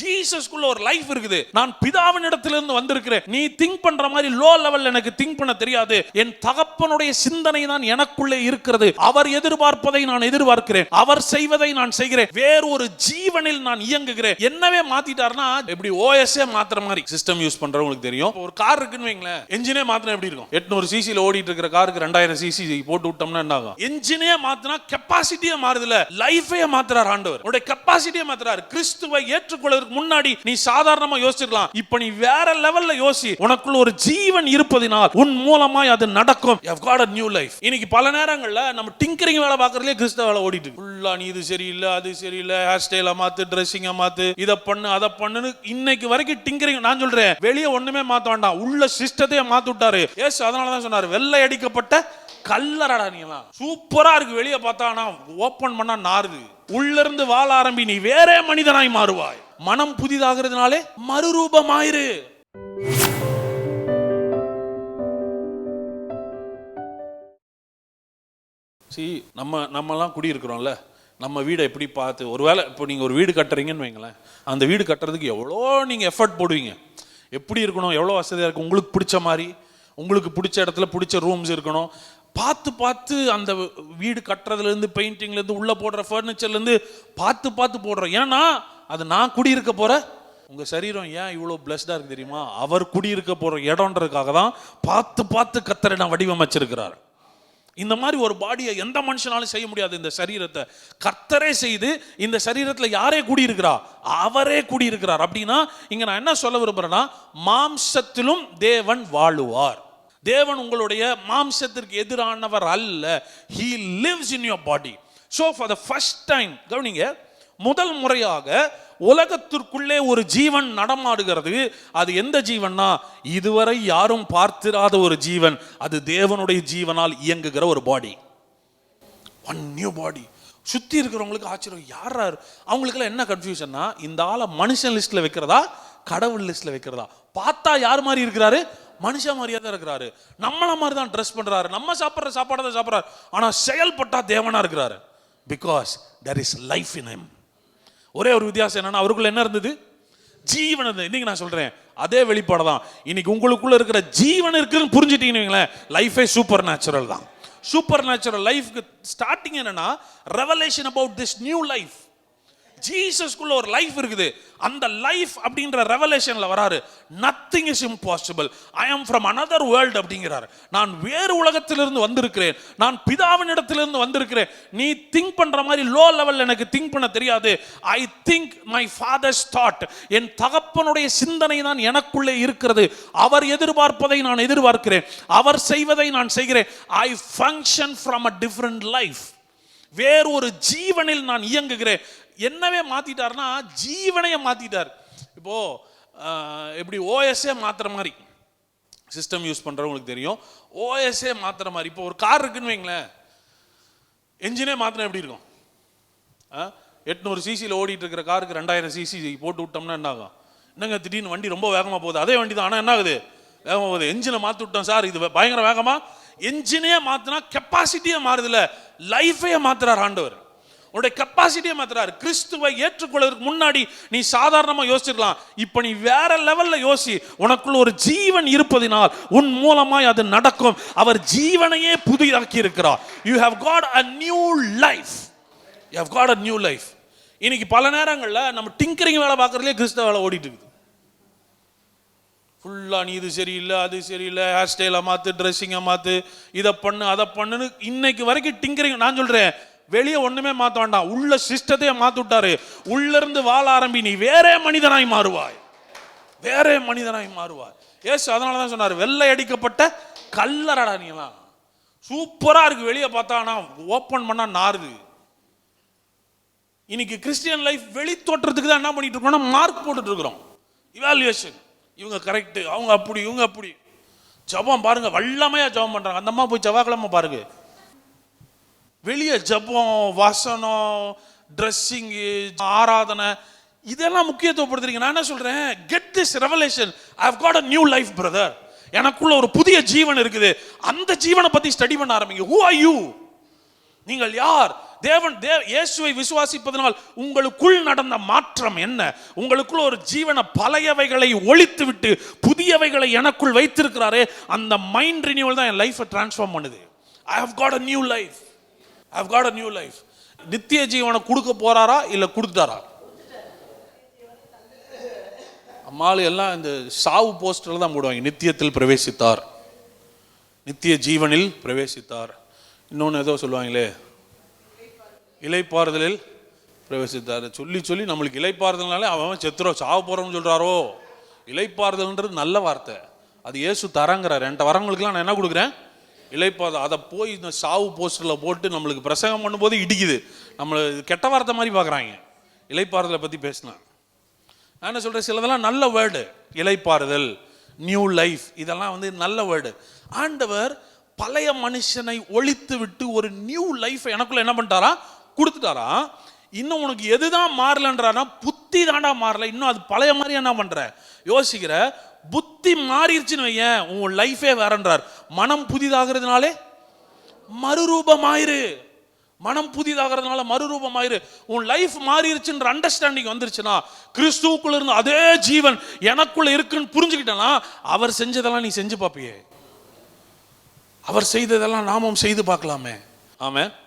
ஜீசஸ்க்குள்ள ஒரு லைஃப் இருக்குது. நான் பிதாவின் இடத்திலிருந்து வந்திருக்கிறேன். நீ திங்க் பண்ற மாதிரி லோ லெவல் எனக்கு திங்க் பண்ண தெரியாது. என் தகப்பனுடைய சிந்தனை தான் எனக்குள்ளே இருக்கிறது. அவர் எதிர்பார்ப்பதை நான் எதிர்பார்க்கிறேன். அவர் செய்வதை நான் செய்கிறேன். வேறு ஒரு ஜீவனில் நான் இயங்குகிறேன். என்னவே மாத்திட்டார்னா எப்படி ஓஎஸ்ஏ மாத்துற மாதிரி சிஸ்டம் யூஸ் பண்றவங்களுக்கு தெரியும். ஒரு கார் இருக்குன்னு வைங்களேன். என்ஜினே மாத்தினா எப்படி இருக்கும்? எட்நூறு சிசியில ஓடிட்டு இருக்கிற காருக்கு ரெண்டாயிரம் சிசி போட்டு விட்டோம்னா என்ன ஆகும்? என்ஜினே மாத்தினா கெப்பாசிட்டியே மாறுதுல லைஃபே மாத்துறாரு ஆண்டவர். உடைய கெப்பாசிட்டியே மாத்துறாரு. கிறிஸ்துவை ஏற்றுக்கொள்வதற்கு முன்னாடி நீ சாதாரணமா யோசிச்சிருக்கலாம். இப்ப நீ வேற லெவல்ல யோசி உனக்குள்ள ஒரு ஜீவன் இருப்பதினால் உன் மூலமாய் அது நடக்கும். You have இன்னைக்கு பல நேரங்கள்ல நம்ம டிங்கரிங் வேலை பார்க்கறதுலயே கிறிஸ்தவ வேலை ஓடிட்டு ஃபுல்லா நீ இது சரியில்லை அது சரியில்லை ஹேர் ஸ்டைல மாத்து ட்ரெஸ்ஸிங்க மாத்து இதை பண்ணு அதை பண்ணுன்னு இன்னைக்கு வரைக்கும் டிங்கரிங் நான் சொல்றேன் வெளியே ஒண்ணுமே மாத்த வேண்டாம். உள்ள சிஸ்டத்தையே மாத்தி விட்டாரு. எஸ் அதனாலதான் சொன்னாரு வெள்ளை அடிக்கப்பட்ட கல்லறடா எல்லாம். சூப்பரா இருக்கு வெளியே பார்த்தா ஆனா ஓபன் பண்ணா நாருது உள்ள இருந்து வாழ ஆரம்பி நீ வேற மனிதனாய் மாறுவாய். மனம் புதிதாகிறதுனாலே மறுரூபமாயிரு. சி நம்ம நம்மலாம் குடியிருக்கிறோம்ல. நம்ம வீடை எப்படி பார்த்து ஒருவேளை இப்போ நீங்கள் ஒரு வீடு கட்டுறீங்கன்னு வைங்களேன். அந்த வீடு கட்டுறதுக்கு எவ்வளோ நீங்கள் எஃபர்ட் போடுவீங்க. எப்படி இருக்கணும் எவ்வளோ வசதியாக இருக்கும் உங்களுக்கு பிடிச்ச மாதிரி உங்களுக்கு பிடிச்ச இடத்துல பிடிச்ச ரூம்ஸ் இருக்கணும். பார்த்து பார்த்து அந்த வீடு கட்டுறதுலேருந்து பெயிண்டிங்லேருந்து உள்ளே போடுற ஃபர்னிச்சர்லேருந்து பார்த்து பார்த்து போடுறோம். ஏன்னா அது நான் குடியிருக்க போகிற உங்கள் சரீரம் ஏன் இவ்வளோ பிளஸ்டாக இருக்கு தெரியுமா? அவர் குடியிருக்க போகிற இடம்ன்றதுக்காக தான் பார்த்து பார்த்து கத்தரை நான் வடிவமைச்சிருக்கிறார். இந்த மாதிரி ஒரு பாடியை எந்த மனுஷனாலும் செய்ய முடியாது இந்த சரீரத்தை. கர்த்தரே செய்து இந்த சரீரத்தில் யாரே குடியிருக்கிறா? அவரே குடியிருக்கிறார். அப்படின்னா இங்க நான் என்ன சொல்ல விரும்புறேன்னா மாம்சத்திலும் தேவன் வாழுவார். தேவன் உங்களுடைய மாம்சத்திற்கு எதிரானவர் அல்ல. He lives in your body so for the first time கவனிங்க முதல் முறையாக உலகத்திற்குள்ளே ஒரு ஜீவன் நடமாடுகிறது. அது எந்த ஜீவன்னா இதுவரை யாரும் பார்த்திராத ஒரு ஜீவன். அது தேவனுடைய ஜீவனால் இயங்குகிற ஒரு பாடி ஒன் நியூ பாடி சுற்றி இருக்கிறவங்களுக்கு ஆச்சரியம். யாரார் அவங்களுக்குலாம் என்ன கன்ஃபியூஷன்னா இந்த ஆளை மனுஷன் லிஸ்ட்ல வைக்கிறதா கடவுள் லிஸ்ட்ல வைக்கிறதா? பார்த்தா யார் மாதிரி இருக்கிறாரு? மனுஷன் மாதிரியா தான் இருக்கிறாரு. நம்மள மாதிரி தான் ட்ரெஸ் பண்றாரு. நம்ம சாப்பிட்ற சாப்பாடை தான் சாப்பிட்றாரு. ஆனால் செயல்பட்டா தேவனா இருக்கிறாரு. Because there is life in him ஒரே ஒரு வித்தியாசம் என்னன்னா அவருக்குள்ள என்ன இருந்தது? ஜீவன் இருந்தது. இன்னைக்கு நான் சொல்றேன். அதே வெளிப்பாடு தான். இன்னைக்கு உங்களுக்குள்ள இருக்கிற ஜீவன் இருக்குன்னு புரிஞ்சுட்டீங்கன்னு வைங்களேன் லைஃபே சூப்பர் நேச்சுரல் தான். சூப்பர் நேச்சுரல் லைஃப்க்கு ஸ்டார்டிங் என்னன்னா revelation about this new life ஜீசஸ்க்குள்ள ஒரு லைஃப் இருக்குது. அந்த லைஃப் அப்படின்ற ரெவலேஷன்ல வராரு. Nothing is impossible I am from another world அப்படிங்கிறாரு. நான் வேறு உலகத்திலிருந்து வந்திருக்கிறேன். நான் பிதாவின் இடத்திலிருந்து வந்திருக்கிறேன். நீ திங்க் பண்ற மாதிரி லோ லெவல் எனக்கு திங்க் பண்ண தெரியாது. I think my father's thought என் தகப்பனுடைய சிந்தனை தான் எனக்குள்ளே இருக்கிறது. அவர் எதிர்பார்ப்பதை நான் எதிர்பார்க்கிறேன். அவர் செய்வதை நான் செய்கிறேன். I function from a different life வேறு ஒரு ஜீவனில் நான் இயங்குகிறேன். என்னவே மாத்திட்டாருன்னா ஜீவனையை மாத்திட்டார். இப்போ எப்படி ஓஎஸ்ஏ மாத்துற மாதிரி சிஸ்டம் யூஸ் பண்றவங்களுக்கு தெரியும். ஓஎஸ்ஏ மாத்துற மாதிரி இப்போ ஒரு கார் இருக்குன்னு வைங்களேன். என்ஜினே மாத்தினா எப்படி இருக்கும்? எட்நூறு சிசியில் ஓடிட்டு இருக்கிற காருக்கு ரெண்டாயிரம் சிசி போட்டு விட்டோம்னா என்ன ஆகும்? என்னங்க திடீர்னு வண்டி ரொம்ப வேகமாக போகுது? அதே வண்டி தான் ஆனால் என்ன ஆகுது? வேகமாக போகுது. என்ஜினை மாற்றி விட்டோம் சார். இது பயங்கர வேகமாக என்ஜினே மாற்றினா கெப்பாசிட்டியே மாறுதில்ல. லைஃபையே மாற்றுறார் ஆண்டவர். உன்னுடைய கெப்பாசிட்டியை மாத்துறாரு. கிறிஸ்துவை ஏற்றுக்கொள்வதற்கு முன்னாடி நீ சாதாரணமா யோசிச்சிருக்கலாம். இப்போ நீ வேற லெவல்ல யோசி உனக்குள்ள ஒரு ஜீவன் இருப்பதினால் உன் மூலமாய் அது நடக்கும். அவர் ஜீவனையே புதிதாக்கி இருக்கிறார் you have got a new life you have got a new life இன்னைக்கு பல நேரங்களில் நம்ம டிங்கரிங் வேலை பார்க்குறதுலே கிறிஸ்தவ வேலை ஓடிட்டு இருக்குது. ஃபுல்லா நீ இது சரியில்லை அது சரியில்லை ஹேர் ஸ்டைலை மாத்து ட்ரெஸ்ஸிங்கை மாற்று இதை பண்ணு அதை பண்ணுன்னு இன்னைக்கு வரைக்கும் டிங்கரிங் நான் சொல்றேன். வெளியே ஒண்ணுமே மாத்த வேண்டாம். உள்ள சிஸ்டத்தையே மாத்தி விட்டாரு. உள்ள இருந்து வாழ ஆரம்பி நீ வேற மனிதனாய் மாறுவாய். வேற மனிதனாய் மாறுவாய். ஏசு அதனால தான் சொன்னார் வெள்ளை அடிக்கப்பட்ட கல்லறடா நீங்களாம் சூப்பரா இருக்கு. வெளியே பார்த்தா ஆனால் ஓப்பன் பண்ணா நாருது இன்னைக்கு கிறிஸ்டியன் லைஃப் வெளி தோற்றத்துக்கு தான் என்ன பண்ணிட்டு இருக்கோம்னா மார்க் போட்டுட்டு இருக்கிறோம். இவாலுவேஷன் இவங்க கரெக்டு அவங்க அப்படி இவங்க அப்படி. ஜபம் பாருங்க. வல்லமையா ஜபம் பண்றாங்க. அந்த அம்மா போய் செவ்வாய்க்கிழமை பாருங்க. வெளியே ஜபம் வசனம் ட்ரெஸ்ஸிங்கு ஆராதனை இதெல்லாம் முக்கியத்துவப்படுத்துறீங்க. நான் என்ன சொல்கிறேன் get this revelation I have got a new life brother எனக்குள்ள ஒரு புதிய ஜீவன் இருக்குது. அந்த ஜீவனை பற்றி ஸ்டடி பண்ண ஆரம்பிங்க. ஹூ ஆர் யூ நீங்கள் யார்? தேவன் தேவ இயேசுவை விசுவாசிப்பதனால் உங்களுக்குள் நடந்த மாற்றம் என்ன? உங்களுக்குள் ஒரு ஜீவன பழையவைகளை ஒழித்து விட்டு புதியவைகளை எனக்குள் வைத்திருக்கிறாரே அந்த மைண்ட் ரினியூவல் தான் என் லைஃப்பை டிரான்ஸ்ஃபார்ம் பண்ணுது. I have got a new life I've got a new life நித்திய ஜீவனை கொடுக்க போகிறாரா இல்லை கொடுத்துட்டாரா? அம்மாளு எல்லாம் இந்த சாவு போஸ்டர்ல தான் போடுவாங்க. நித்தியத்தில் பிரவேசித்தார். நித்திய ஜீவனில் பிரவேசித்தார். இன்னொன்று ஏதோ சொல்லுவாங்களே? இலைப்பாறுதலில் பிரவேசித்தார். சொல்லி சொல்லி நம்மளுக்கு இலைப்பாறுதல்னாலே அவன் அவன் செத்துறோம் சாவு போகிறோம்னு சொல்கிறாரோ இலைப்பாறுதல்ன்றது நல்ல வார்த்தை. அது ஏசு தரங்கிறார். என்கிட்ட வரவங்களுக்குலாம் நான் என்ன கொடுக்குறேன்? இலைப்பாறுதல் அதை போய் இந்த சாவு போஸ்டரில் போட்டு நம்மளுக்கு பிரசங்கம் பண்ணும்போது இடிக்குது. நம்மளை கெட்ட வார்த்தை மாதிரி பார்க்குறாங்க. இலைப்பாறுதலை பற்றி பேசினா. நான் என்ன சொல்கிறேன் சிலதெல்லாம் நல்ல வேர்டு இலைப்பாறுதல் நியூ லைஃப் இதெல்லாம் வந்து நல்ல வேர்டு ஆண்டவர் பழைய மனுஷனை ஒழித்து விட்டு ஒரு நியூ லைஃப் எனக்குள்ள என்ன பண்ணிட்டாரா? கொடுத்துட்டாரா? இன்னும் உனக்கு எதுதான் மாறலன்றானா? புத்தி தாண்டா மாறல. இன்னும் அது பழைய மாதிரி என்ன பண்ற? யோசிக்கிற புத்தி மாறிடுச்சுன்னு வையேன் உன் லைஃபே வேறன்றார். மனம் புதிதாகிறதுனாலே மறுரூபமாயிரு. மனம் புதிதாகிறதுனால மறுரூபமாயிரு. உன் லைஃப் மாறிடுச்சுன்ற அண்டர்ஸ்டாண்டிங் வந்துருச்சுன்னா கிறிஸ்துவுக்குள்ள இருந்து அதே ஜீவன் எனக்குள்ள இருக்குன்னு புரிஞ்சுக்கிட்டேன்னா அவர் செஞ்சதெல்லாம் நீ செஞ்சு பார்ப்பியே. அவர் செய்ததெல்லாம் நாமும் செய்து பார்க்கலாமே. ஆமாம்